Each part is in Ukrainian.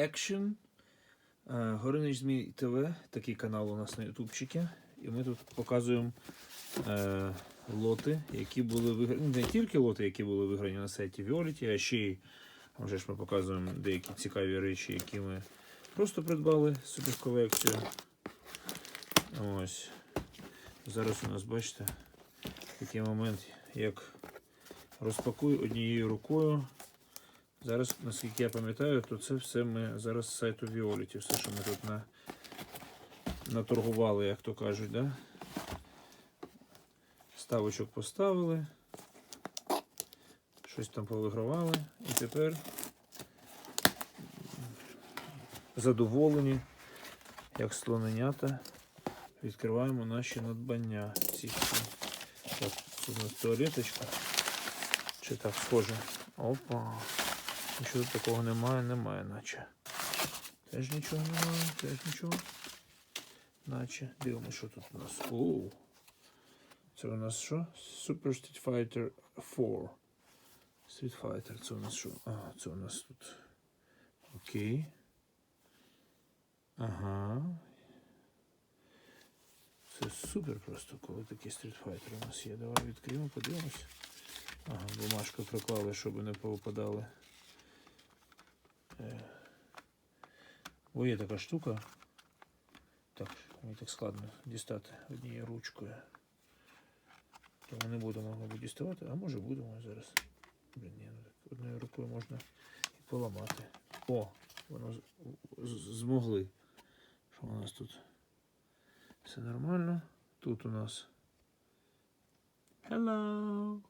Action. Е, Горинич Змій ТВ, такий канал у нас на ютубчикі. І ми тут показуємо е, лоти, які були виграні. Не тільки лоти, які були виграні на сайті Violet, а ще й вже ж ми показуємо деякі цікаві речі, які ми просто придбали собі в колекцію. Ось. Зараз у нас, бачите, такий момент, як розпакую однією рукою. Зараз, наскільки я пам'ятаю, то це все ми зараз з сайту Violet, все, що ми тут на, наторгували, як то кажуть, да? ставочок поставили, щось там повигравали, і тепер задоволені, як слоненята, відкриваємо наші надбання. Ці. Так, тут у нас туалеточка. Чи так схоже? Опа. Нічого такого немає, немає, наче. Теж нічого немає, теж нічого. Наче. Дивимося, що тут у нас. Оу. Це у нас що? Super Street Fighter 4. Street Fighter, це у нас що? А, це у нас тут. Окей. Ага. Це супер просто, коли такий Street Fighter у нас є. Давай відкриємо, подивимось. Ага, бумажку приклали, щоб не повипадали. О, є така штука. Так, мені так складно дістати однією ручкою. Тому не будемо, мабуть, діставати, а може будемо зараз. Блін, ні, ну так одною рукою можна і поламати. О, воно змогли. Що у нас тут? Все нормально. Тут у нас. Hello.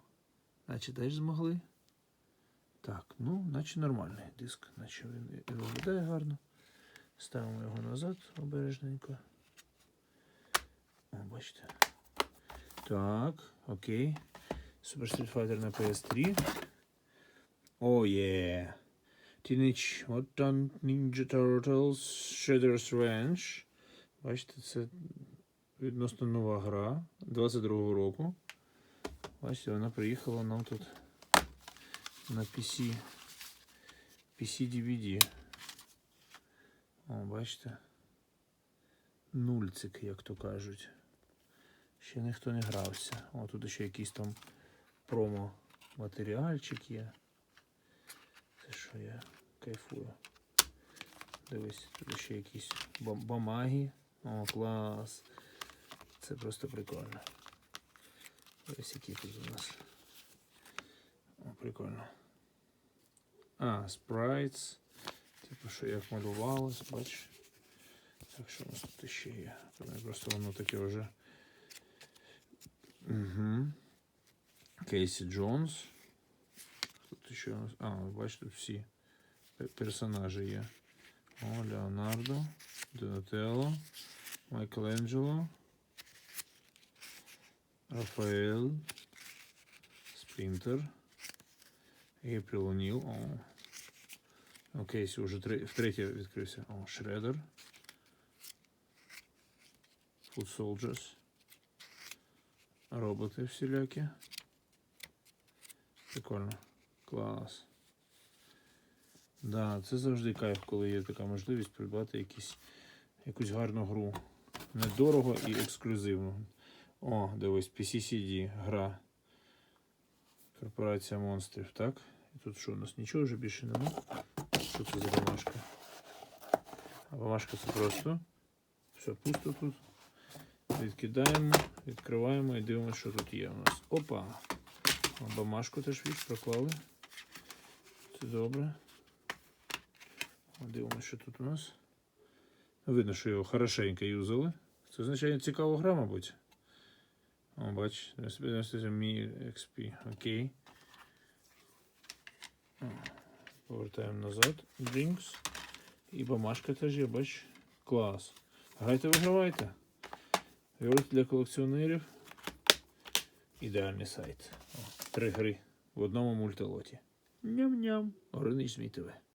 Наче теж змогли. Так, ну, наче нормальний диск, наче він виглядає гарно. Ставимо його назад обережненько. О, бачите. Так, окей. Super Street Fighter на PS3. О, є. Teenage Mutant Ninja Turtles Shredder's Ranch. Бачите, це відносно нова гра 22-го року. Бачите, вона приїхала нам тут на PC. PC DVD. Бачите? Нульцик, як то кажуть. Ще ніхто не грався. О, тут ще якийсь там промо матеріальчик є. Це що я кайфую. Дивись, тут ще якісь бам- бамаги. О, клас. Це просто прикольно. Ось які тут у нас. О, прикольно. А, спрайтс. Типу, що як малювалось, бач. Так, що у нас тут ще є? Просто воно таке вже. Угу. Кейсі Джонс. Тут ще у нас. А, бач, тут всі персонажі є. О, Леонардо, Донателло, Майкеланджело, Рафаель, Спринтер, Ейприл О'Ніл. О. Окей, вже три, втретє відкрився. О, Шредер. Food Soldiers. Роботи всілякі. Прикольно. Клас. Да, це завжди кайф, коли є така можливість придбати якісь, якусь гарну гру. Недорого і ексклюзивно. О, дивись, PCCD, гра. Корпорація монстрів, так? І тут що, у нас нічого вже більше нема? Що це за бумажка? Бумажка це просто. Все, пусто тут. Відкидаємо, відкриваємо і дивимося, що тут є у нас. Опа! Бумажку теж від проклали. Це добре. Дивимося, що тут у нас. Видно, що його хорошенько юзали. Це означає цікава гра, мабуть. О, бач, 97 XP. Окей. Повертаємо назад. Drinks. І бумажка теж є, бач. Клас. Грайте, вигравайте. Віолет для колекціонерів. Ідеальний сайт. О, три гри в одному мультилоті. Ням-ням. Горинич ТВ.